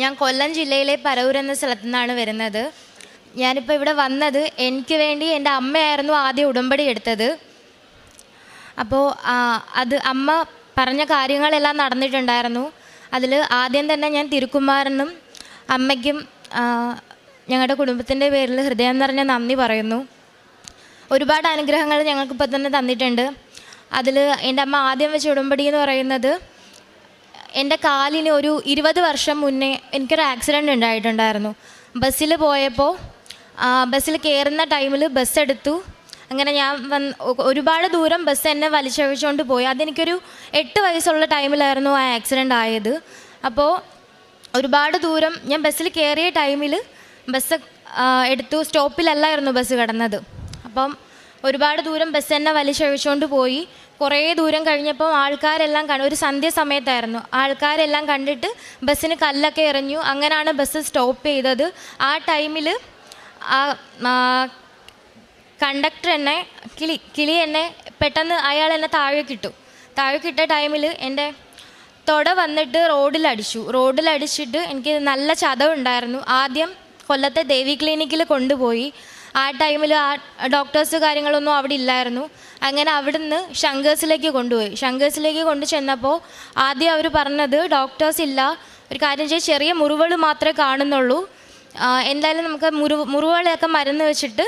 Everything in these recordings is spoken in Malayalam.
ഞാൻ കൊല്ലം ജില്ലയിലെ പരവൂർ എന്ന സ്ഥലത്തു നിന്നാണ് വരുന്നത്. ഞാനിപ്പോൾ ഇവിടെ വന്നത് എനിക്ക് വേണ്ടി എന്റെ അമ്മയായിരുന്നു ആദ്യം ഉടമ്പടി എടുത്തത്. അപ്പോൾ അത് അമ്മ പറഞ്ഞ കാര്യങ്ങളെല്ലാം നടന്നിട്ടുണ്ടായിരുന്നു. അതിൽ ആദ്യം തന്നെ ഞാൻ തിരുക്കുമാരനും അമ്മയ്ക്കും ഞങ്ങളുടെ കുടുംബത്തിന്റെ പേരിൽ ഹൃദയം നിറഞ്ഞ നന്ദി പറയുന്നു. ഒരുപാട് അനുഗ്രഹങ്ങൾ ഞങ്ങൾക്കിപ്പോൾ തന്നെ തന്നിട്ടുണ്ട്. അതിൽ എന്റെ അമ്മ ആദ്യം വെച്ച ഉടമ്പടി എന്ന് പറയുന്നത് എന്റെ കാലിന് ഒരു ഇരുപത് വർഷം മുന്നേ എനിക്കൊരു ആക്സിഡന്റ് ഉണ്ടായിട്ടുണ്ടായിരുന്നു. ബസ്സിൽ പോയപ്പോൾ ബസ്സിൽ കയറുന്ന ടൈമിൽ ബസ് എടുത്തു. അങ്ങനെ ഞാൻ വന്ന് ഒരുപാട് ദൂരം ബസ് എന്നെ വലിച്ചഴിച്ചുകൊണ്ട് പോയി. അതെനിക്കൊരു എട്ട് വയസ്സുള്ള ടൈമിലായിരുന്നു ആ ആക്സിഡന്റ് ആയത്. അപ്പോൾ ഒരുപാട് ദൂരം ഞാൻ ബസ്സിൽ കയറിയ ടൈമിൽ ബസ് എടുത്തു. സ്റ്റോപ്പിലല്ലായിരുന്നു ബസ് കിടന്നത്. അപ്പം ഒരുപാട് ദൂരം ബസ് എന്നെ വലിച്ചഴിച്ചുകൊണ്ട് പോയി. കുറേ ദൂരം കഴിഞ്ഞപ്പം ആൾക്കാരെല്ലാം കണ്ടു ഒരു സന്ധ്യ സമയത്തായിരുന്നു. ആൾക്കാരെല്ലാം കണ്ടിട്ട് ബസ്സിന് കല്ലൊക്കെ എറിഞ്ഞു. അങ്ങനെയാണ് ബസ് സ്റ്റോപ്പ് ചെയ്തത്. ആ ടൈമിൽ ആ കണ്ടക്ടർ എന്നെ കിളി കിളി എന്നെ പെട്ടെന്ന് അയാൾ എന്നെ താഴെ കിട്ടു താഴെ കിട്ട ടൈമിൽ എന്റെ തൊട വന്നിട്ട് റോഡിലടിച്ചു. റോഡിലടിച്ചിട്ട് എനിക്ക് നല്ല ചതവുണ്ടായിരുന്നു. ആദ്യം കൊല്ലത്തെ ദേവി ക്ലിനിക്കിൽ കൊണ്ടുപോയി. ആ ടൈമിൽ ആ ഡോക്ടേഴ്സ് കാര്യങ്ങളൊന്നും അവിടെ ഇല്ലായിരുന്നു. അങ്ങനെ അവിടുന്ന് ശങ്കേഴ്സിലേക്ക് കൊണ്ടുപോയി. ശങ്കേഴ്സിലേക്ക് കൊണ്ടു ചെന്നപ്പോൾ ആദ്യം അവർ പറഞ്ഞത് ഡോക്ടേഴ്സ് ഇല്ല. ഒരു കാര്യം ചെയ്ത് ചെറിയ മുറിവുകൾ മാത്രമേ കാണുന്നുള്ളൂ. എന്തായാലും നമുക്ക് മുറിവ് മുറിവുകളെയൊക്കെ മരുന്ന് വെച്ചിട്ട്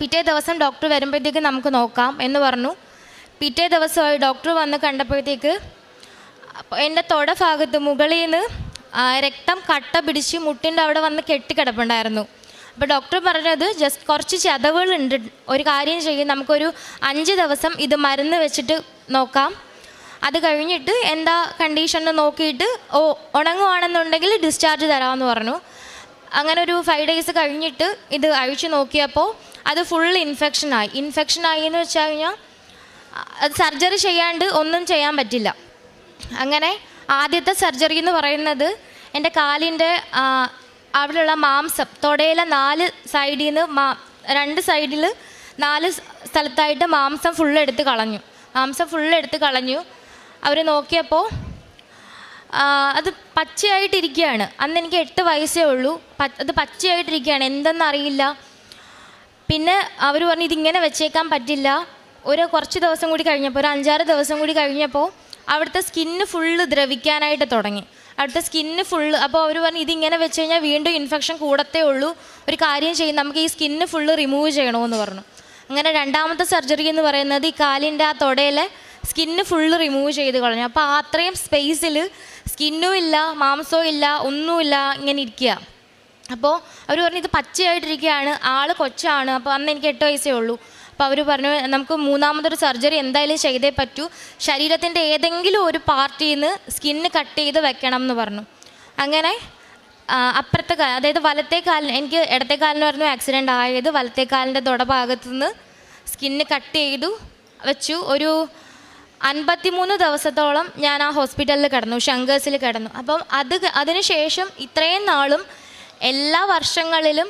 പിറ്റേ ദിവസം ഡോക്ടർ വരുമ്പോഴത്തേക്ക് നമുക്ക് നോക്കാം എന്ന് പറഞ്ഞു. പിറ്റേ ദിവസമായി ഡോക്ടർ വന്ന് കണ്ടപ്പോഴത്തേക്ക് എന്റെ തൊട ഭാഗത്ത് മുകളിൽ നിന്ന് രക്തം കട്ട പിടിച്ച് മുട്ടിന്റെ അവിടെ വന്ന് കെട്ടിക്കിടപ്പുണ്ടായിരുന്നു. അപ്പോൾ ഡോക്ടർ പറഞ്ഞത് ജസ്റ്റ് കുറച്ച് ചതവുകളുണ്ട്. ഒരു കാര്യം ചെയ്യും നമുക്കൊരു അഞ്ച് ദിവസം ഇത് മരുന്ന് വെച്ചിട്ട് നോക്കാം. അത് കഴിഞ്ഞിട്ട് എന്താ കണ്ടീഷൻ നോക്കിയിട്ട് ഓ ഉണങ്ങുവാണെന്നുണ്ടെങ്കിൽ ഡിസ്ചാർജ് തരാമെന്ന് പറഞ്ഞു. അങ്ങനെ ഒരു ഫൈവ് ഡേയ്സ് കഴിഞ്ഞിട്ട് ഇത് അഴിച്ചു നോക്കിയപ്പോൾ അത് ഫുൾ ഇൻഫെക്ഷൻ ആയി. ഇൻഫെക്ഷൻ ആയി എന്ന് വെച്ച് കഴിഞ്ഞാൽ അത് സർജറി ചെയ്യാണ്ട് ഒന്നും ചെയ്യാൻ പറ്റില്ല. അങ്ങനെ ആദ്യത്തെ സർജറി എന്ന് പറയുന്നത് എന്റെ കാലിന്റെ അവിടെയുള്ള മാംസം. തൊടയിലെ നാല് സൈഡിൽ നിന്ന് മാ രണ്ട് സൈഡിൽ നാല് സ്ഥലത്തായിട്ട് മാംസം ഫുള്ള് എടുത്ത് കളഞ്ഞു. മാംസം ഫുള്ള് എടുത്ത് കളഞ്ഞു. അവർ നോക്കിയപ്പോൾ അത് പച്ചയായിട്ടിരിക്കുകയാണ് അന്ന് എനിക്ക് എട്ട് വയസ്സേ ഉള്ളൂ. അത് പച്ചയായിട്ടിരിക്കുകയാണ് എന്തെന്നറിയില്ല. പിന്നെ അവർ പറഞ്ഞു ഇതിങ്ങനെ വെച്ചേക്കാൻ പറ്റില്ല. ഒരു കുറച്ച് ദിവസം കൂടി കഴിഞ്ഞപ്പോൾ ഒരു അഞ്ചാറ് ദിവസം കൂടി കഴിഞ്ഞപ്പോൾ അവിടുത്തെ സ്കിന്ന് ഫുള്ള് ദ്രവിക്കാനായിട്ട് തുടങ്ങി. അവിടുത്തെ സ്കിന്ന് ഫുള്ള് അപ്പോൾ അവർ പറഞ്ഞു ഇതിങ്ങനെ വെച്ച് കഴിഞ്ഞാൽ വീണ്ടും ഇൻഫെക്ഷൻ കൂടത്തേ ഉള്ളൂ. ഒരു കാര്യം ചെയ്യും നമുക്ക് ഈ സ്കിന്ന് ഫുള്ള് റിമൂവ് ചെയ്യണമെന്ന് പറഞ്ഞു. അങ്ങനെ രണ്ടാമത്തെ സർജറി എന്ന് പറയുന്നത് ഈ കാലിന്റെ ആ തൊടയിലെ സ്കിന്ന് ഫുള്ള് റിമൂവ് ചെയ്ത് കളഞ്ഞു. അപ്പോൾ അത്രയും സ്പേസിൽ സ്കിന്നും ഇല്ല മാംസവും ഇല്ല ഒന്നുമില്ല ഇങ്ങനെ ഇരിക്കുക അപ്പോൾ അവർ പറഞ്ഞു ഇത് പച്ചയായിട്ടിരിക്കുകയാണ് ആൾ കൊച്ചാണ് അപ്പോൾ അന്ന് എനിക്ക് എട്ട് വയസ്സേ ഉള്ളൂ. അപ്പോൾ അവർ പറഞ്ഞു നമുക്ക് മൂന്നാമതൊരു സർജറി എന്തായാലും ചെയ്തേ പറ്റൂ. ശരീരത്തിന്റെ ഏതെങ്കിലും ഒരു പാർട്ടിയിൽ നിന്ന് സ്കിന്ന് കട്ട് ചെയ്ത് വെക്കണം എന്ന് പറഞ്ഞു. അങ്ങനെ അപ്പുറത്തെ കാൽ അതായത് വലത്തെ കാലിന് എനിക്ക് ഇടത്തെ കാലിനായിരുന്നു ആക്സിഡന്റ് ആയത് വലത്തെ കാലിന്റെ തുടഭാഗത്തു നിന്ന് സ്കിന്ന് കട്ട് ചെയ്തു വെച്ചു. ഒരു അൻപത്തിമൂന്ന് ദിവസത്തോളം ഞാൻ ആ ഹോസ്പിറ്റലിൽ കിടന്നു ശങ്കേഴ്സിൽ കിടന്നു. അപ്പം അത് അതിന് അതിനുശേഷം ഇത്രയും നാളും എല്ലാ വർഷങ്ങളിലും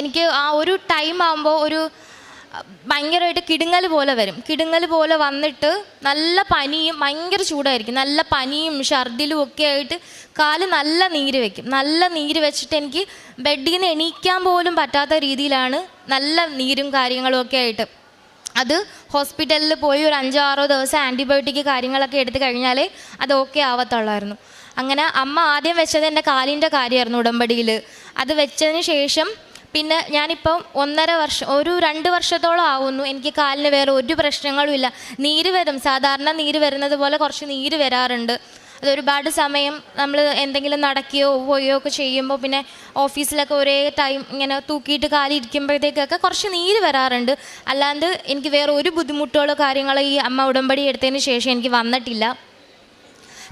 എനിക്ക് ആ ഒരു ടൈം ആകുമ്പോൾ ഒരു ഭയങ്കരമായിട്ട് കിടുങ്ങൽ പോലെ വരും. കിടുങ്ങൽ പോലെ വന്നിട്ട് നല്ല പനിയും ഭയങ്കര ചൂടായിരിക്കും. നല്ല പനിയും ഛർദിലും ഒക്കെ ആയിട്ട് കാൽ നല്ല നീര് വെക്കും. നല്ല നീര് വെച്ചിട്ട് എനിക്ക് ബെഡിൽ നിന്ന് എണീക്കാൻ പോലും പറ്റാത്ത രീതിയിലാണ് നല്ല നീരും കാര്യങ്ങളും ഒക്കെ ആയിട്ട്. അത് ഹോസ്പിറ്റലിൽ പോയി ഒരു അഞ്ചോ ആറോ ദിവസം ആന്റിബയോട്ടിക് കാര്യങ്ങളൊക്കെ എടുത്തു കഴിഞ്ഞാലേ അത് ഓക്കെ ആവത്തുള്ളായിരുന്നു. അങ്ങനെ അമ്മ ആദ്യം വെച്ചത് എന്റെ കാലിന്റെ കാര്യമായിരുന്നു ഉടമ്പടിയിൽ. അത് വെച്ചതിന് ശേഷം പിന്നെ ഞാനിപ്പം ഒന്നര വർഷം ഒരു രണ്ട് വർഷത്തോളം ആവുന്നു. എനിക്ക് കാലിന് വേറെ ഒരു പ്രശ്നങ്ങളും ഇല്ല. നീര് വരും. സാധാരണ നീര് വരുന്നത് പോലെ കുറച്ച് നീര് വരാറുണ്ട്. അത് ഒരുപാട് സമയം നമ്മൾ എന്തെങ്കിലും നടക്കുകയോ പോയോ ഒക്കെ ചെയ്യുമ്പോൾ പിന്നെ ഓഫീസിലൊക്കെ ഒരേ ടൈം ഇങ്ങനെ തൂക്കിയിട്ട് കാലിരിക്കുമ്പോഴത്തേക്കൊക്കെ കുറച്ച് നീര് വരാറുണ്ട്. അല്ലാണ്ട് എനിക്ക് വേറെ ഒരു ബുദ്ധിമുട്ടുകളോ കാര്യങ്ങളോ ഈ അമ്മ ഉടമ്പടി എടുത്തതിന് ശേഷം എനിക്ക് വന്നിട്ടില്ല.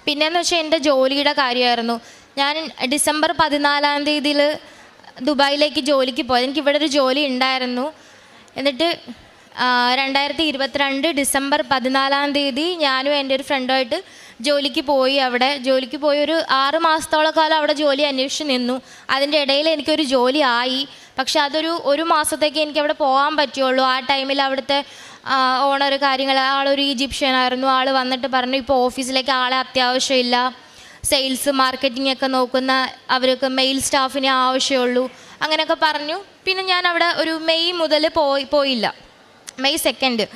പിന്നെയെന്ന് വെച്ചാൽ എന്റെ ജോലിയുടെ കാര്യമായിരുന്നു. ഞാൻ ഡിസംബർ പതിനാലാം തീയതിയിൽ ദുബായിലേക്ക് ജോലിക്ക് പോയത്. എനിക്ക് ഇവിടെ ഒരു ജോലി ഉണ്ടായിരുന്നു. എന്നിട്ട് രണ്ടായിരത്തി ഇരുപത്തിരണ്ട് ഡിസംബർ പതിനാലാം തീയതി ഞാനും എന്റെ ഒരു ഫ്രണ്ടുമായിട്ട് ജോലിക്ക് പോയി അവിടെ. ജോലിക്ക് പോയി ഒരു ആറ് മാസത്തോളം കാലം അവിടെ ജോലി അന്വേഷിച്ച് നിന്നു. അതിന്റെ ഇടയിൽ എനിക്കൊരു ജോലി ആയി. പക്ഷെ അതൊരു ഒരു മാസത്തേക്ക് എനിക്ക് അവിടെ പോകാൻ പറ്റുള്ളൂ. ആ ടൈമിൽ അവിടുത്തെ ഓണർ കാര്യങ്ങൾ ആളൊരു ഈജിപ്ഷ്യൻ ആയിരുന്നു ആൾ വന്നിട്ട് പറഞ്ഞു ഇപ്പോൾ ഓഫീസിലേക്ക് ആളെ അത്യാവശ്യമില്ല. സെയിൽസ് മാർക്കറ്റിംഗ് ഒക്കെ നോക്കുന്ന അവർക്ക് മെയിൽ സ്റ്റാഫിനെ ആവശ്യമുള്ളൂ. അങ്ങനെയൊക്കെ പറഞ്ഞു. പിന്നെ ഞാൻ അവിടെ ഒരു മെയ് മുതൽ പോയി പോയില്ല. മെയ് സെക്കൻഡ്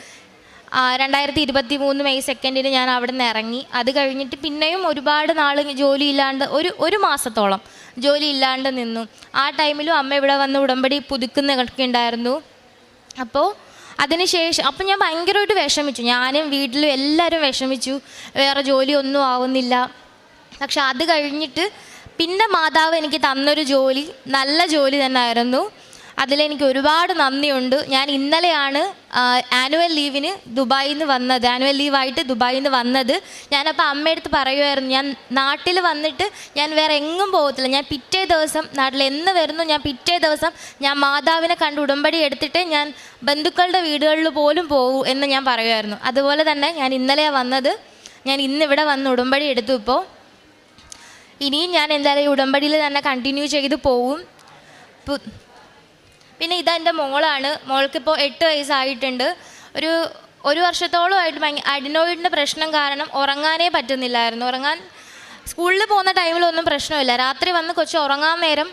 രണ്ടായിരത്തി ഇരുപത്തി മൂന്ന് മെയ് സെക്കൻഡിന് ഞാൻ അവിടെ നിന്ന് ഇറങ്ങി. അത് കഴിഞ്ഞിട്ട് പിന്നെയും ഒരുപാട് നാൾ ജോലി ഇല്ലാണ്ട് ഒരു ഒരു മാസത്തോളം ജോലി ഇല്ലാണ്ട് നിന്നു. ആ ടൈമിലും അമ്മ ഇവിടെ വന്ന് ഉടമ്പടി പുതുക്കുന്നൊക്കെ ഉണ്ടായിരുന്നു. അപ്പോൾ അതിനുശേഷം അപ്പം ഞാൻ ഭയങ്കരമായിട്ട് വിഷമിച്ചു. ഞാനും വീട്ടിലും എല്ലാവരും വിഷമിച്ചു. വേറെ ജോലിയൊന്നും ആവുന്നില്ല. പക്ഷെ അത് കഴിഞ്ഞിട്ട് പിന്നെ മാതാവ് എനിക്ക് തന്നൊരു ജോലി നല്ല ജോലി തന്നെ ആയിരുന്നു അതിലെനിക്ക് ഒരുപാട് നന്ദിയുണ്ട്. ഞാൻ ഇന്നലെയാണ് ആനുവൽ ലീവിന് ദുബായിൽ നിന്ന് വന്നത്. ആനുവൽ ലീവായിട്ട് ദുബായിൽ നിന്ന് വന്നത്. ഞാനപ്പോൾ അമ്മയടുത്ത് പറയുമായിരുന്നു ഞാൻ നാട്ടിൽ വന്നിട്ട് ഞാൻ വേറെ എങ്ങും പോകത്തില്ല. ഞാൻ പിറ്റേ ദിവസം നാട്ടിൽ എന്ന് വരുന്നു ഞാൻ പിറ്റേ ദിവസം ഞാൻ മാതാവിനെ കണ്ട് ഉടമ്പടി എടുത്തിട്ട് ഞാൻ ബന്ധുക്കളുടെ വീടുകളിൽ പോലും പോകൂ എന്ന് ഞാൻ പറയുമായിരുന്നു അതുപോലെ തന്നെ ഞാൻ ഇന്നലെയാണ് വന്നത്. ഞാൻ ഇന്നിവിടെ വന്ന് ഉടമ്പടി എടുത്തു ഇപ്പോൾ ഇനിയും ഞാൻ എന്തായാലും ഈ ഉടമ്പടിയിൽ തന്നെ കണ്ടിന്യൂ ചെയ്ത് പോവും. പിന്നെ ഇതാ എന്റെ മോളാണ്. മോൾക്കിപ്പോൾ എട്ട് വയസ്സായിട്ടുണ്ട്. ഒരു ഒരു വർഷത്തോളമായിട്ട് ഭയങ്കര അഡിനോയിഡിന്റെ പ്രശ്നം കാരണം ഉറങ്ങാനേ പറ്റുന്നില്ലായിരുന്നു. ഉറങ്ങാൻ സ്കൂളിൽ പോകുന്ന ടൈമിലൊന്നും പ്രശ്നമില്ല. രാത്രി വന്ന് കൊച്ചു ഉറങ്ങാൻ നേരം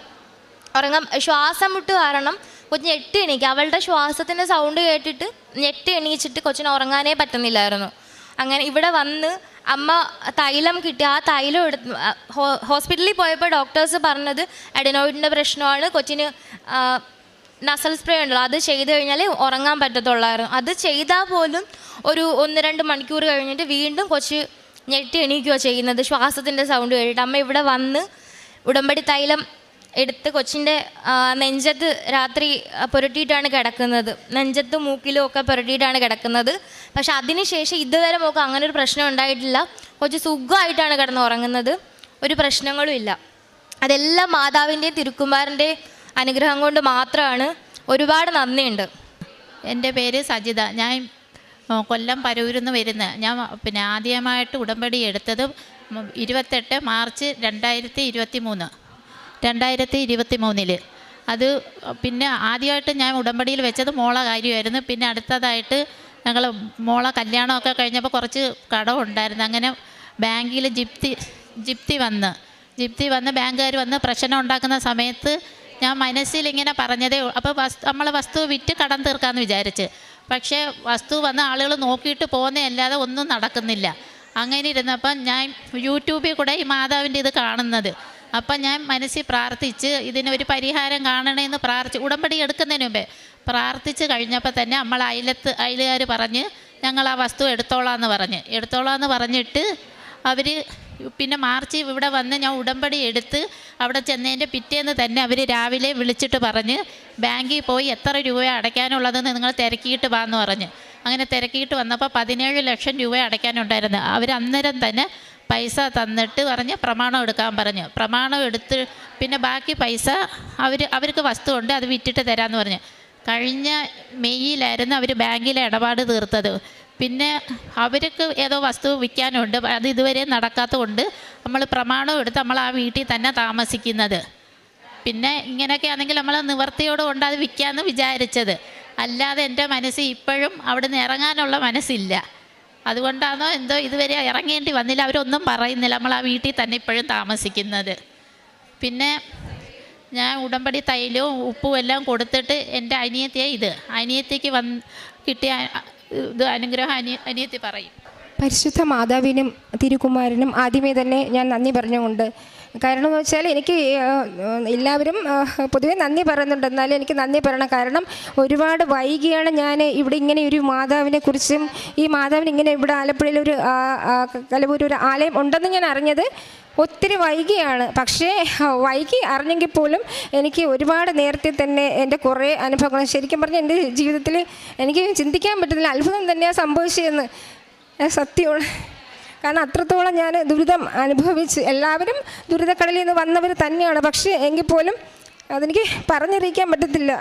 ഉറങ്ങാൻ ശ്വാസം മുട്ട് കാരണം കൊച്ചു ഞെട്ടി എണീക്കുക അവളുടെ ശ്വാസത്തിന്റെ സൗണ്ട് കേട്ടിട്ട് ഞെട്ടി എണീച്ചിട്ട് കൊച്ചിന് ഉറങ്ങാനേ പറ്റുന്നില്ലായിരുന്നു. അങ്ങനെ ഇവിടെ വന്ന് അമ്മ തൈലം കിട്ടി. ആ തൈലം എടുത്ത് ഹോസ്പിറ്റലിൽ പോയപ്പോൾ ഡോക്ടേഴ്സ് പറഞ്ഞത് അഡിനോയിഡിന്റെ പ്രശ്നമാണ് കൊച്ചിന് നസൽ സ്പ്രേ ഉണ്ടല്ലോ അത് ചെയ്ത് കഴിഞ്ഞാൽ ഉറങ്ങാൻ പറ്റത്തുള്ളായിരുന്നു. അത് ചെയ്താൽ പോലും ഒരു ഒന്ന് രണ്ട് മണിക്കൂർ കഴിഞ്ഞിട്ട് വീണ്ടും കൊച്ച് ഞെട്ടി എണീക്കുകയോ ചെയ്യുന്നത് ശ്വാസത്തിന്റെ സൗണ്ട് കേട്ടിട്ട്. അമ്മ ഇവിടെ വന്ന് ഉടമ്പടി തൈലം എടുത്ത് കൊച്ചിന്റെ നെഞ്ചത്ത് രാത്രി പുരട്ടിയിട്ടാണ് കിടക്കുന്നത്. നെഞ്ചത്ത് മൂക്കിലും ഒക്കെ പുരട്ടിയിട്ടാണ് കിടക്കുന്നത്. പക്ഷെ അതിനുശേഷം ഇതുവരെ മോക്ക് അങ്ങനെ ഒരു പ്രശ്നം ഉണ്ടായിട്ടില്ല. കൊച്ചു സുഖമായിട്ടാണ് കിടന്ന് ഉറങ്ങുന്നത്. ഒരു പ്രശ്നങ്ങളും ഇല്ല. അതെല്ലാം മാതാവിന്റെയും തിരുക്കുമാരന്റെയും അനുഗ്രഹം കൊണ്ട് മാത്രമാണ്. ഒരുപാട് നന്ദിയുണ്ട്. എന്റെ പേര് സജിത. ഞാൻ കൊല്ലം പരൂരിൽ നിന്ന് വരുന്ന ഞാൻ പിന്നെ ആദ്യമായിട്ട് ഉടമ്പടി എടുത്തത് ഇരുപത്തെട്ട് മാർച്ച് രണ്ടായിരത്തി ഇരുപത്തി മൂന്ന് രണ്ടായിരത്തി ഇരുപത്തി മൂന്നിൽ അത് പിന്നെ ആദ്യമായിട്ട് ഞാൻ ഉടമ്പടിയിൽ വെച്ചത് മോളെ കാര്യമായിരുന്നു. പിന്നെ അടുത്തതായിട്ട് ഞങ്ങൾ മോളെ കല്യാണമൊക്കെ കഴിഞ്ഞപ്പോൾ കുറച്ച് കടമുണ്ടായിരുന്നു അങ്ങനെ ബാങ്കിൽ ജിപ്തി ജിപ്തി വന്ന്. ജിപ്തി വന്ന് ബാങ്കുകാർ വന്ന് പ്രശ്നം ഉണ്ടാക്കുന്ന സമയത്ത് ഞാൻ മനസ്സിൽ ഇങ്ങനെ പറഞ്ഞതേ അപ്പോൾ വസ്തു നമ്മൾ വസ്തു വിറ്റ് കടം തീർക്കാമെന്ന് വിചാരിച്ച്. പക്ഷേ വസ്തു വന്ന് ആളുകൾ നോക്കിയിട്ട് പോകുന്നതല്ലാതെ ഒന്നും നടക്കുന്നില്ല. അങ്ങനെ ഇരുന്നപ്പം ഞാൻ യൂട്യൂബിൽ കൂടെ ഈ മാതാവിന്റെ ഇത് കാണുന്നത്. അപ്പം ഞാൻ മനസ്സിൽ പ്രാർത്ഥിച്ച് ഇതിനൊരു പരിഹാരം കാണണമെന്ന് പ്രാർത്ഥിച്ച് ഉടമ്പടി എടുക്കുന്നതിന് മുമ്പേ പ്രാർത്ഥിച്ച് കഴിഞ്ഞപ്പോൾ തന്നെ നമ്മൾ അയലത്ത് അയലുകാർ പറഞ്ഞ് ഞങ്ങൾ ആ വസ്തു എടുത്തോളാന്ന് പറഞ്ഞ്. എടുത്തോളാന്ന് പറഞ്ഞിട്ട് അവർ പിന്നെ മാർച്ച് ഇവിടെ വന്ന് ഞാൻ ഉടമ്പടി എടുത്ത് അവിടെ ചെന്നതിന്റെ പിറ്റേന്ന് തന്നെ അവർ രാവിലെ വിളിച്ചിട്ട് പറഞ്ഞ് ബാങ്കിൽ പോയി എത്ര രൂപ അടയ്ക്കാനുള്ളതെന്ന് നിങ്ങൾ തിരക്കിയിട്ട് വാന്ന് പറഞ്ഞ്. അങ്ങനെ തിരക്കിയിട്ട് വന്നപ്പോൾ പതിനേഴ് ലക്ഷം രൂപ അടയ്ക്കാനുണ്ടായിരുന്നു. അവർ അന്നേരം തന്നെ പൈസ തന്നിട്ട് പറഞ്ഞ് പ്രമാണം എടുക്കാൻ പറഞ്ഞു. പ്രമാണം എടുത്ത് പിന്നെ ബാക്കി പൈസ അവർ അവർക്ക് വസ്തു ഉണ്ട് അത് വിറ്റിട്ട് തരാമെന്ന് പറഞ്ഞു. കഴിഞ്ഞ മെയ്യിലായിരുന്നു അവർ ബാങ്കിലെ ഇടപാട് തീർത്തത്. പിന്നെ അവർക്ക് ഏതോ വസ്തു വിൽക്കാനുണ്ട് അത് ഇതുവരെ നടക്കാത്തതുകൊണ്ട് നമ്മൾ പ്രമാണം എടുത്ത് നമ്മൾ ആ വീട്ടിൽ തന്നെ താമസിക്കുന്നത്. പിന്നെ ഇങ്ങനെയൊക്കെ ആണെങ്കിൽ നമ്മൾ നിവർത്തിയോട് കൊണ്ട് അത് വിൽക്കാമെന്ന് വിചാരിച്ചത്. അല്ലാതെ എന്റെ മനസ്സ് ഇപ്പോഴും അവിടെ നിന്ന് ഇറങ്ങാനുള്ള മനസ്സില്ല. അതുകൊണ്ടാണോ എന്തോ ഇതുവരെ ഇറങ്ങേണ്ടി വന്നില്ല. അവരൊന്നും പറയുന്നില്ല. നമ്മൾ ആ വീട്ടിൽ തന്നെ ഇപ്പോഴും താമസിക്കുന്നത്. പിന്നെ ഞാൻ ഉടമ്പടി തൈലവും ഉപ്പും എല്ലാം കൊടുത്തിട്ട് എന്റെ അനിയത്തിയെ ഇത് അനിയത്തിക്ക് വന്ന് കിട്ടിയ ഇത് അനുഗ്രഹം അനിയ അനിയത്തി പറയും. പരിശുദ്ധ മാതാവിനും തിരുകുമാരനും ആദ്യമേ തന്നെ ഞാൻ നന്ദി പറഞ്ഞുകൊണ്ട് കാരണം എന്ന് വെച്ചാൽ എനിക്ക് എല്ലാവരും പൊതുവെ നന്ദി പറയുന്നുണ്ട്. എന്നാലും എനിക്ക് നന്ദി പറയണം. കാരണം ഒരുപാട് വൈകിയാണ് ഞാൻ ഇവിടെ ഇങ്ങനെ ഒരു മാതാവിനെ കുറിച്ചും ഈ മാതാവിന് ഇങ്ങനെ ഇവിടെ ആലപ്പുഴയിൽ ഒരു കലവൂർ ഒരു ആലയം ഉണ്ടെന്ന് ഞാൻ അറിഞ്ഞത് ഒത്തിരി വൈകിയാണ്. പക്ഷേ വൈകി അറിഞ്ഞെങ്കിൽ പോലും എനിക്ക് ഒരുപാട് നേരത്തെ തന്നെ എന്റെ കുറേ അനുഭവങ്ങൾ ശരിക്കും പറഞ്ഞാൽ എന്റെ ജീവിതത്തിൽ എനിക്ക് ചിന്തിക്കാൻ പറ്റുന്നില്ല. അത്ഭുതം തന്നെയാണ് സംഭവിച്ചതെന്ന്. സത്യമാണ്. കാരണം അത്രത്തോളം ഞാൻ ദുരിതം അനുഭവിച്ച് എല്ലാവരും ദുരിതക്കടലിൽ നിന്ന് വന്നവർ തന്നെയാണ്. പക്ഷേ എങ്കിൽ പോലും അതെനിക്ക് പറഞ്ഞറിയിക്കാൻ പറ്റത്തില്ല.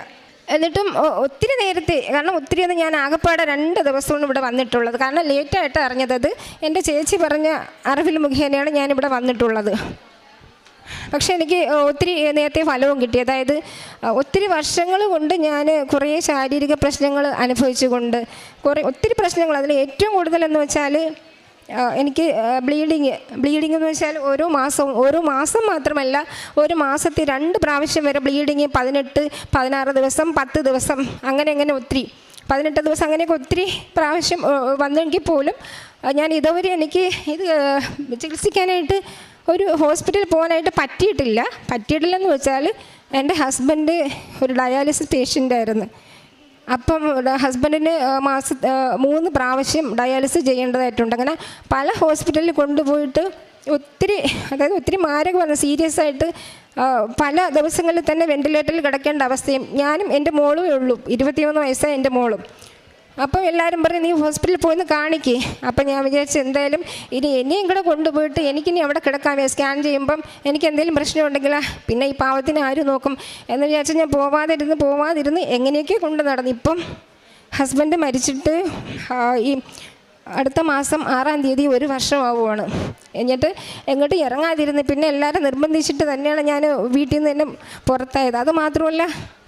എന്നിട്ടും ഒത്തിരി നേരത്തെ കാരണം ഒത്തിരി ഒന്നും ഞാൻ ആകപ്പാടെ രണ്ട് ദിവസമാണ് ഇവിടെ വന്നിട്ടുള്ളത്. കാരണം ലേറ്റായിട്ട് അറിഞ്ഞത് എന്റെ ചേച്ചി പറഞ്ഞ അറിവിൽ മുഖേനയാണ് ഞാനിവിടെ വന്നിട്ടുള്ളത്. പക്ഷേ എനിക്ക് ഒത്തിരി നേരത്തെ ഫലവും കിട്ടി. അതായത് ഒത്തിരി വർഷങ്ങൾ കൊണ്ട് ഞാൻ കുറേ ശാരീരിക പ്രശ്നങ്ങൾ അനുഭവിച്ചുകൊണ്ട് കുറേ ഒത്തിരി പ്രശ്നങ്ങൾ. അതിൽ ഏറ്റവും കൂടുതലെന്ന് വെച്ചാൽ എനിക്ക് ബ്ലീഡിങ് ബ്ലീഡിംഗ് എന്ന് വെച്ചാൽ ഓരോ മാസവും ഓരോ മാസം മാത്രമല്ല ഒരു മാസത്തിൽ രണ്ട് പ്രാവശ്യം വരെ ബ്ലീഡിങ് പതിനെട്ട് പതിനാറ് ദിവസം പത്ത് ദിവസം അങ്ങനെ അങ്ങനെ ഒത്തിരി. പതിനെട്ട് ദിവസം അങ്ങനെയൊക്കെ ഒത്തിരി പ്രാവശ്യം വന്നെങ്കിൽ പോലും ഞാൻ ഇതുവരെ എനിക്ക് ഇത് ചികിത്സിക്കാനായിട്ട് ഒരു ഹോസ്പിറ്റലിൽ പോകാനായിട്ട് പറ്റിയിട്ടില്ല. പറ്റിയിട്ടില്ലെന്ന് വെച്ചാൽ എന്റെ ഹസ്ബൻഡ് ഒരു ഡയാലിസിസ് പേഷ്യന്റ് ആയിരുന്നു. അപ്പം ഹസ്ബൻഡിന് മാസ മൂന്ന് പ്രാവശ്യം ഡയാലിസിസ് ചെയ്യേണ്ടതായിട്ടുണ്ട്. അങ്ങനെ പല ഹോസ്പിറ്റലിൽ കൊണ്ടുപോയിട്ട് ഒത്തിരി അതായത് ഒത്തിരി മാരകമാണ് സീരിയസ് ആയിട്ട് പല ദിവസങ്ങളിൽ തന്നെ വെന്റിലേറ്ററിൽ കിടക്കേണ്ട അവസ്ഥയും. ഞാനും എന്റെ മോളുമേ ഉള്ളൂ. ഇരുപത്തിമൂന്ന് വയസ്സായ എന്റെ മോളും. അപ്പം എല്ലാവരും പറഞ്ഞു നീ ഹോസ്പിറ്റലിൽ പോയി ഒന്ന് കാണിക്കേ. അപ്പം ഞാൻ വിചാരിച്ചു എന്തായാലും ഇനി എന്നെയും കൂടെ കൊണ്ടുപോയിട്ട് എനിക്കിനി അവിടെ കിടക്കാമേ സ്കാൻ ചെയ്യുമ്പം എനിക്ക് എന്തെങ്കിലും പ്രശ്നമുണ്ടെങ്കിൽ പിന്നെ ഈ പാവത്തിന് ആര് നോക്കും. എന്ന് വിചാരിച്ചാൽ ഞാൻ പോവാതിരുന്ന് പോവാതിരുന്ന് എങ്ങനെയൊക്കെ കൊണ്ട് നടന്നു. ഇപ്പം ഹസ്ബൻഡ് മരിച്ചിട്ട് ഈ അടുത്ത മാസം ആറാം തീയതി ഒരു വർഷമാവുകയാണ് എന്നിട്ട് എങ്ങോട്ടും ഇറങ്ങാതിരുന്ന് പിന്നെ എല്ലാവരും നിർബന്ധിച്ചിട്ട് തന്നെയാണ് ഞാൻ വീട്ടിൽ നിന്ന് തന്നെ പുറത്തായത്. അത് മാത്രമല്ല ആ, മൂ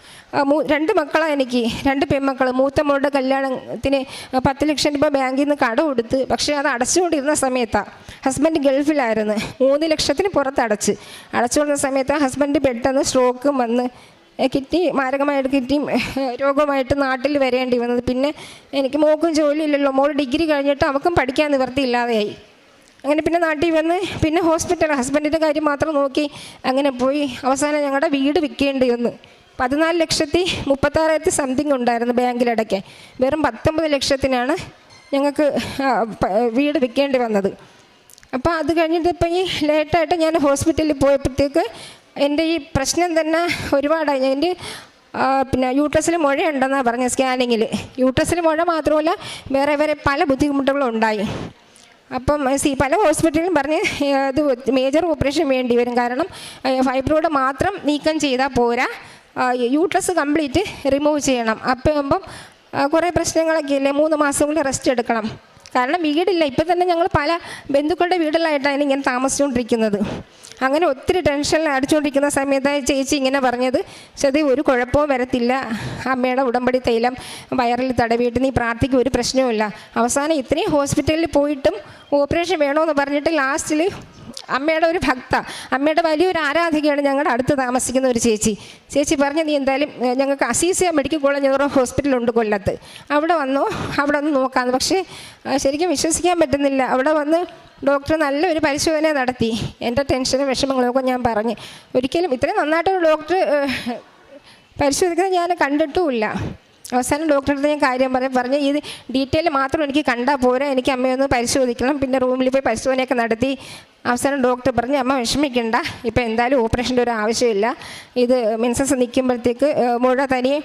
രണ്ട് മക്കളാണ് എനിക്ക്. രണ്ട് പെൺമക്കൾ മൂത്ത മോളുടെ കല്യാണത്തിന് പത്ത് ലക്ഷം രൂപ ബാങ്കിൽ നിന്ന് കട കൊടുത്ത് പക്ഷേ അത് അടച്ചുകൊണ്ടിരുന്ന സമയത്താണ് ഹസ്ബൻഡ് ഗൾഫിലായിരുന്നു. മൂന്ന് ലക്ഷത്തിന് പുറത്ത് അടച്ച്. അടച്ചുകൊണ്ടിരുന്ന സമയത്ത് ഹസ്ബൻഡ് പെട്ടെന്ന് സ്ട്രോക്കും വന്ന് കിറ്റി മാരകമായിട്ട് കിഡ്നി രോഗമായിട്ട് നാട്ടിൽ വരേണ്ടി വന്നത്. പിന്നെ എനിക്ക് മോക്കും ജോലിയില്ലല്ലോ മോൾ ഡിഗ്രി കഴിഞ്ഞിട്ട് അവൾക്കും പഠിക്കാൻ നിവൃത്തിയില്ലാതെയായി അങ്ങനെ പിന്നെ നാട്ടിൽ വന്ന് പിന്നെ ഹോസ്പിറ്റൽ ഹസ്ബൻഡിന്റെ കാര്യം മാത്രം നോക്കി അങ്ങനെ പോയി അവസാനം ഞങ്ങളുടെ വീട് വിൽക്കേണ്ടി വന്നു. പതിനാല് ലക്ഷത്തി മുപ്പത്താറായിരത്തി സംതിങ് ഉണ്ടായിരുന്നു ബാങ്കിലടയ്ക്ക് വെറും പത്തൊമ്പത് ലക്ഷത്തിനാണ് ഞങ്ങൾക്ക് വീട് വിൽക്കേണ്ടി വന്നത്. അപ്പോൾ അത് കഴിഞ്ഞിട്ട് ഇപ്പം ഈ ലേറ്റായിട്ട് ഞാൻ ഹോസ്പിറ്റലിൽ പോയപ്പോഴത്തേക്ക് എന്റെ ഈ പ്രശ്നം തന്നെ ഒരുപാടായി. എന്റെ പിന്നെ യൂട്രസിൽ മുഴയുണ്ടെന്നാണ് പറഞ്ഞത് സ്കാനിങ്ങിൽ. യൂട്രസിൽ മുഴ മാത്രമല്ല വേറെ വേറെ പല ബുദ്ധിമുട്ടുകളും ഉണ്ടായി. അപ്പം സി പല ഹോസ്പിറ്റലിലും പറഞ്ഞ് ഇത് മേജർ ഓപ്പറേഷൻ വേണ്ടി വരും. കാരണം ഫൈബ്രോയിഡ് മാത്രം നീക്കം ചെയ്താൽ പോരാ. യൂട്രസ് കംപ്ലീറ്റ് റിമൂവ് ചെയ്യണം. അപ്പം ആകുമ്പം കുറേ പ്രശ്നങ്ങളൊക്കെ ഇല്ലേ? മൂന്ന് മാസം കൂടി റെസ്റ്റ് എടുക്കണം. കാരണം വീടില്ല. ഇപ്പം തന്നെ ഞങ്ങൾ പല ബന്ധുക്കളുടെ വീടുകളായിട്ടാണ് ഇങ്ങനെ താമസിച്ചുകൊണ്ടിരിക്കുന്നത് അങ്ങനെ ഒത്തിരി ടെൻഷനിൽ അടിച്ചുകൊണ്ടിരിക്കുന്ന സമയത്ത് ചേച്ചി ഇങ്ങനെ പറഞ്ഞത്. ചതി ഒരു കുഴപ്പവും വരത്തില്ല. അമ്മയുടെ ഉടമ്പടി തൈലം വയറിൽ തടവിയിട്ട് നീ പ്രാർത്ഥിക്കും ഒരു പ്രശ്നവുമില്ല. അവസാനം ഇത്രയും ഹോസ്പിറ്റലിൽ പോയിട്ടും ഓപ്പറേഷൻ വേണമെന്ന് പറഞ്ഞിട്ട് ലാസ്റ്റിൽ അമ്മയുടെ ഒരു ഭക്ത അമ്മയുടെ വലിയൊരു ആരാധകയാണ് ഞങ്ങളുടെ അടുത്ത് താമസിക്കുന്ന ഒരു ചേച്ചി. ചേച്ചി പറഞ്ഞു നീ എന്തായാലും ഞങ്ങൾക്ക് അസീസിയ മെഡിക്കൽ കോളേജ് ഹോസ്പിറ്റൽ ഹോസ്പിറ്റലുണ്ട് കൊല്ലത്ത്. അവിടെ വന്നു അവിടെ ഒന്ന് നോക്കാമെന്ന് പക്ഷേ ശരിക്കും വിശ്വസിക്കാൻ പറ്റുന്നില്ല. അവിടെ വന്ന് ഡോക്ടർ നല്ലൊരു പരിശോധന നടത്തി. എന്റെ ടെൻഷനും വിഷമങ്ങളൊക്കെ ഞാൻ പറഞ്ഞ്. ഒരിക്കലും ഇത്രയും നന്നായിട്ടൊരു ഡോക്ടർ പരിശോധിക്കുന്നത് ഞാൻ കണ്ടിട്ടുമില്ല. അവസാനം ഡോക്ടറുടെ ഞാൻ കാര്യം പറയും പറഞ്ഞു ഈ ഡീറ്റെയിൽ മാത്രം എനിക്ക് കണ്ടാൽ പോരാ എനിക്ക് അമ്മയൊന്ന് പരിശോധിക്കണം. പിന്നെ റൂമിൽ പോയി പരിശോധനയൊക്കെ നടത്തി. അവസാനം ഡോക്ടർ പറഞ്ഞു അമ്മ വിഷമിക്കണ്ട. ഇപ്പം എന്തായാലും ഓപ്പറേഷന്റെ ഒരു ആവശ്യമില്ല. ഇത് മെൻസസ് നിൽക്കുമ്പോഴത്തേക്ക് മുഴ തനിയെ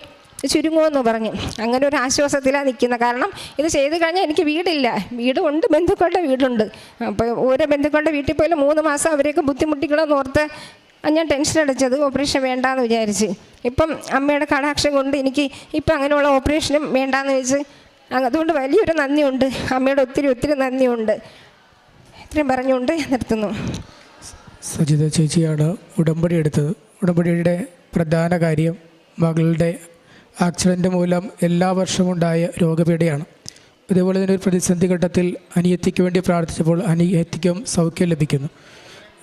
ചുരുങ്ങുമെന്ന് പറഞ്ഞു. അങ്ങനെ ഒരു ആശ്വാസത്തിലാണ് നിൽക്കുന്നത്. കാരണം ഇത് ചെയ്ത് കഴിഞ്ഞാൽ എനിക്ക് വീടില്ല. വീടുണ്ട് ബന്ധുക്കളുടെ വീടുണ്ട്. അപ്പോൾ ഓരോ ബന്ധുക്കളുടെ വീട്ടിൽ പോയാലും മൂന്ന് മാസം അവരെയൊക്കെ ബുദ്ധിമുട്ടിക്കണമെന്ന് ഓർത്ത് ഞാൻ ടെൻഷൻ അടിച്ചത് ഓപ്പറേഷൻ വേണ്ടാന്ന് വിചാരിച്ച്. ഇപ്പം അമ്മയുടെ കടാക്ഷം കൊണ്ട് എനിക്ക് ഇപ്പം അങ്ങനെയുള്ള ഓപ്പറേഷനും വേണ്ടാന്ന് വെച്ച് അതുകൊണ്ട് വലിയൊരു നന്ദിയുണ്ട്. അമ്മയുടെ ഒത്തിരി ഒത്തിരി നന്ദിയുണ്ട്. ഇത്രയും പറഞ്ഞുകൊണ്ട് നിർത്തുന്നു. സജിത ചേച്ചിയാണ് ഉടമ്പടി എടുത്തത്. ഉടമ്പടിയുടെ പ്രധാന കാര്യം മകളുടെ ആക്സിഡന്റ് മൂലം എല്ലാ വർഷവും ഉണ്ടായ രോഗപീഠയാണ് ഇതേപോലെ തന്നെ ഒരു പ്രതിസന്ധി ഘട്ടത്തിൽ അനിയത്തിക്ക് വേണ്ടി പ്രാർത്ഥിച്ചപ്പോൾ അനിയത്തിക്കും സൗഖ്യം ലഭിക്കുന്നു.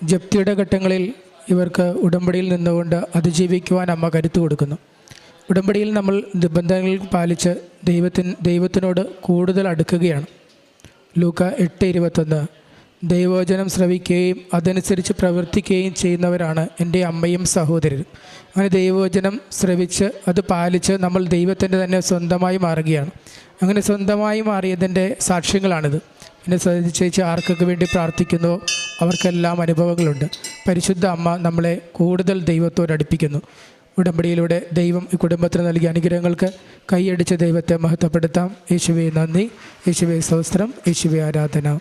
ജപ്തിയുടെ ഘട്ടങ്ങളിൽ ഇവർക്ക് ഉടമ്പടിയിൽ നിന്നുകൊണ്ട് അതിജീവിക്കുവാൻ അമ്മ കരുത്തു കൊടുക്കുന്നു. ഉടമ്പടിയിൽ നമ്മൾ നിബന്ധനകൾ പാലിച്ച് ദൈവത്തിന് ദൈവത്തിനോട് കൂടുതൽ അടുക്കുകയാണ്. ലൂക്ക എട്ട് ഇരുപത്തൊന്ന് ദൈവവചനം ശ്രവിക്കുകയും അതനുസരിച്ച് പ്രവർത്തിക്കുകയും ചെയ്യുന്നവരാണ് എന്റെ അമ്മയും സഹോദരരും. അങ്ങനെ ദൈവവചനം ശ്രവിച്ച് അത് പാലിച്ച് നമ്മൾ ദൈവത്തിന്റെ തന്നെ സ്വന്തമായി മാറുകയാണ്. അങ്ങനെ സ്വന്തമായി മാറിയതിന്റെ സാക്ഷ്യങ്ങളാണിത്. പിന്നെ സതി ചേച്ചി ആർക്കൊക്കെ വേണ്ടി പ്രാർത്ഥിക്കുന്നു? അവർക്കെല്ലാം അനുഭവങ്ങളുണ്ട്. പരിശുദ്ധ അമ്മ നമ്മളെ കൂടുതൽ ദൈവത്തോട് അടുപ്പിക്കുന്നു. ഉടമ്പടിയിലൂടെ ദൈവം ഈ കുടുംബത്തിന് നൽകിയ അനുഗ്രഹങ്ങൾക്ക് കൈയടിച്ച ദൈവത്തെ മഹത്വപ്പെടുത്താം. യേശുവെ നന്ദി. യേശുവെ സഹസ്രം യേശുവെ ആരാധന.